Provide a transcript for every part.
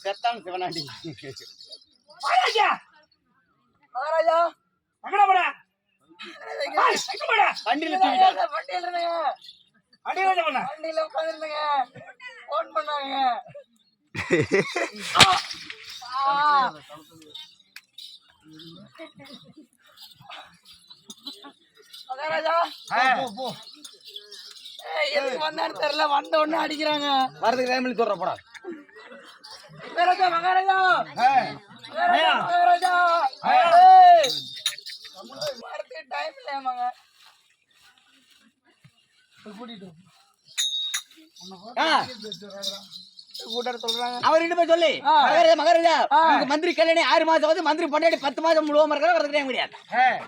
செத்தான் சிவனாண்டி மகாராஜா மகாராஜா போற வண்டியில வண்டியில வண்டியில உட்காந்துருந்தேங்க போன் பண்ணாங்க. எதுக்கு வந்தான்னு தெரியல வந்த உடனே அடிக்கிறாங்க. வரதுக்கு டைம்ல சொல்ற போடா. மகாராஜா மகாராஜா. மகாராஜா. வரதுக்கு டைம் இல்ல மகா. கூட்டிட்டு கூட்டாரு சொல்றாங்க. அவர் ரெண்டு பேர் சொல்லி. ஆ. மகாராஜா மகாராஜா ஆ. உங்க மந்திரி கல்யாணம் ஆறு மாசம் வந்து மந்திரி பொண்டாடி பத்து மாசம் முழுவதும் இருக்கிற வரதுக்கு கிடையாது. ஏய்,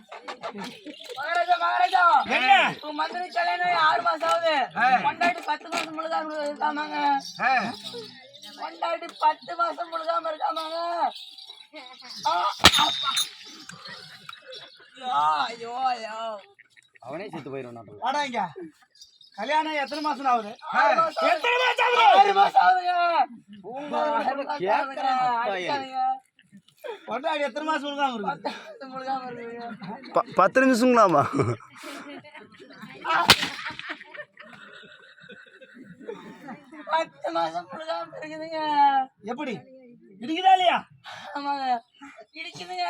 மகாராஜா மகாராஜா என்ன? உங்க மந்திரி கல்யாணம் ஆறு மாசம் ஆகுது. கொண்டாடி பத்து மாசம் முழுகாம இருக்காமாங்க. ஏய், கொண்டாடி பத்து மாசம் முழுகாம இருக்காமாங்க. ஆ, அப்பா. ஐயோ, ஐயோ. ஐயோ அவனே செத்து போயிடும் வாடா இங்க. கல்யாணம் எத்தனை மாசம் ஆகுது? எத்தனை மாசம் ஆகுது? ஆறு மாசம் ஆகுதுங்க. கொண்டாடி எத்தனை மாசம் இருக்காம இருக்கு பத்து முழுகாம. நிமிஷங்களாமா பத்து மாசம் முழுகாம இருக்குதுங்க. எப்படி? இடிக்குதா இல்லையா? ஆமாங்க. இடிக்குதுங்க.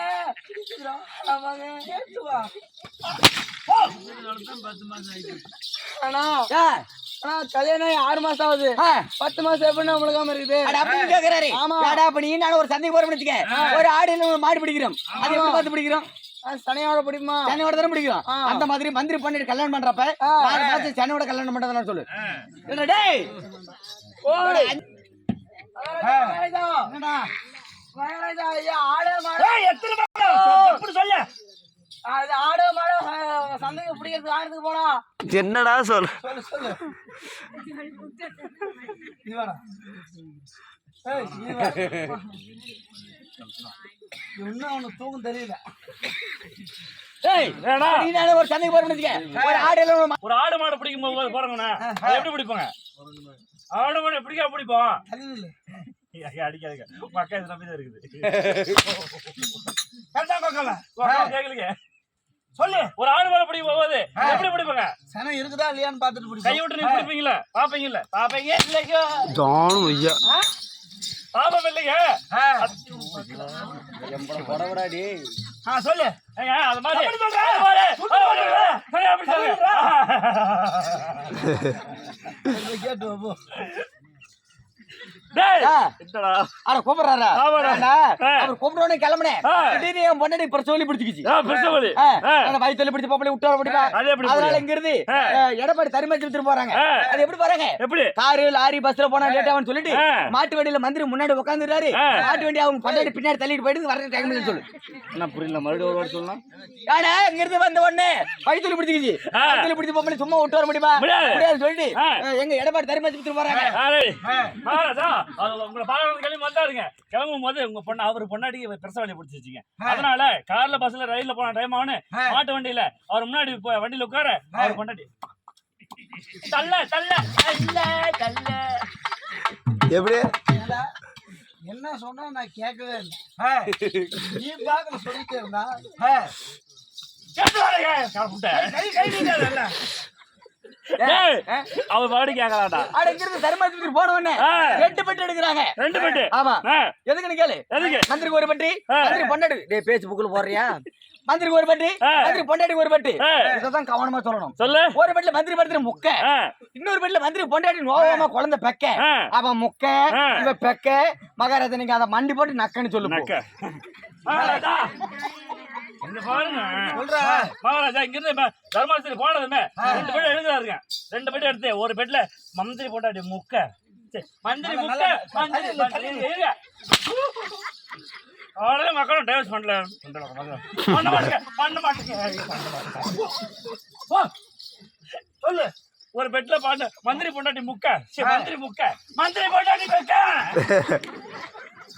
அண்ணா அண்ணா கல்யாணம் ஆறு மாசம் ஆகுது. பத்து மாசம் எப்படின்னா முழுகாம இருக்குது? அப்படின்னு கேக்குறாரு. ஆமா. ஏடா அப்ப நீ நானும் ஒரு சந்தைக்கு போறோம்னு வச்சுக்க ஒரு ஆடு மாடு பிடிக்கிறோம். அது எப்படி பார்த்து பிடிக்கிறோம்? சனியோட பிடிக்குமா? சென்னையோட தானே பிடிக்கிறோம். ஆ. அந்த மாதிரி மந்திரி பண்ணிட்டு கல்யாணம் பண்றப்ப. நாலு மாசம் சென்னையோட கல்யாணம் பண்றதுன்னு சொல்லு. டேய்? என்னடா? என்னடா சொல். இன்னும் தூக்கம் தெரியல. ஒரு சந்தைக்கு வச்சுக்க. ஒரு ஆடு ஒரு ஆடு மாடு பிடிக்கும் போது போறோங்கண்ணா. அது எப்படி பிடிப்பாங்க? ஆடு மாடு பிடிக்க பிடிப்போம்? அடிக்காதீங்க. உங்க அக்கா இது நம்பி தான் இருக்குது. கரெக்டா பார்க்கல உங்க அக்கா கேக்கலைங்க. சொல்லு. ஒரு ஆடு மாடு பிடிக்கும் போது எப்படி பிடிப்பாங்க? சனம் இருக்குதா இல்லையான்னு பார்த்துட்டு கை விட்டு பிடிப்பீங்களா? பாப்பீங்கல்ல பாப்பீங்க இல்லைங்க. தானும் ஐயா. பாப்பம் இல்லைங்க. எம்பட புடவடா டேய். ஆ சொல்லு. ஏங்க அது மாதிரி. அப்படி அட கூப்பிடுறாரா. அவர் கூப்பிடணும் கிளம்புனேன் என் பொண்டாட்டி இப்ப சொல்லி பிடிச்சிக்கிச்சு. ஆ, பெருசா வலி. அந்த வயித்துல பிடிச்ச பாப்பளை விட்டு வர முடியுமா? அதனால? இங்க இருந்து எடப்பாடி தரிமதி எடுத்துட்டு போறாங்க. அது எப்படி போறாங்க? எப்படி? காரு லாரி பஸ்ல போனா லேட் ஆகும்னு சொல்லிட்டு. மாட்டு வண்டியில மந்திரி முன்னாடி உட்காந்துறாரு. மாட்டு வண்டி அவங்க பொண்டாட்டி பின்னாடி தள்ளிட்டு போயிட்டு வர டைம் சொல்லு. என்ன புரியல மறுபடியும் ஒரு வாட்டி சொல்லலாம் ஆனா இங்க இருந்து வந்த உடனே வயித்துல பிடிச்சிக்கிச்சு. வயித்துல பிடிச்ச பாப்பளை சும்மா விட்டு வர முடியுமா? முடியாது. சொல்லிட்டு எங்க எடப்பாடி தரிமதி எடுத்துட்டு போறாங்க. உங்களை பார்க்கறது கிளம்பி வந்தாருங்க. கிளம்பும் போது உங்க பொண்ணு அவர் பொண்ணாடி பெருசா வண்டி பிடிச்சி வச்சுங்க. அதனால கார்ல பஸ்ல ரயில்ல போன டைம் ஆகணும் மாட்டு வண்டியில அவர் முன்னாடி வண்டியில உட்கார அவர் பொண்டாட்டி. தள்ள தள்ள தள்ள தள்ள. எப்படி? என்ன சொன்னா நான் கேட்கவே இல்லை. நீ பாக்கல சொல்லிட்டே இருந்தா அவர் பாடி கேட்கலாம்டா ஆட இங்க இருந்து தரிமதி எடுத்துட்டு போன உடனே. எட்டு பெட்டு எடுக்கிறாங்க. ரெண்டு பெட்டு. ஆமா. ஆ, எதுக்குன்னு கேளு. எதுக்கு? மந்திரிக்கு ஒரு பட்டி. மந்திரி பொண்டாடி டேய் பேச்சு புக்குல போடுறியா? மந்திரிக்கு ஒரு பட்டி. மந்திரி பொண்டாடி ஒரு பட்டி. ஆ. இததான் கவனமா சொல்லணும். சொல்லு. ஒரு பெட்ல மந்திரி படுத்துற முக்க. இன்னொரு பெட்ல மந்திரி பொண்டாடி நோவாம குழந்தை பெக்க. அவன் முக்க. இவ பெக்க. மகாராஜா நீங்க அதை மண்டி போட்டு நக்கன்னு சொல்லு போ. நக்க. மகாராஜா, இங்க பாருங்க சொல்றா. மகாராஜா இங்க இருந்து தர்மாசத்துக்கு போனதுமே ரெண்டு பேரும் எழுதுறாருங்க ரெண்டு பேரும் எடுத்து ஒரு பெட்ல மந்திரி போட்டாடி முக்க. மந்திரி முக்க மந்திரி மந்திரி, மக்களும் டைவர்ஸ் பண்ணல. பண்ண மாட்டேங்க பண்ண மாட்டேங்க. சொல்லு. ஒரு பெட்ல பாட்டு மந்திரி பொண்டாட்டி முக்க. மந்திரி முக்க. மந்திரி பொண்டாட்டி முக்க.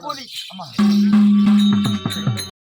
玻璃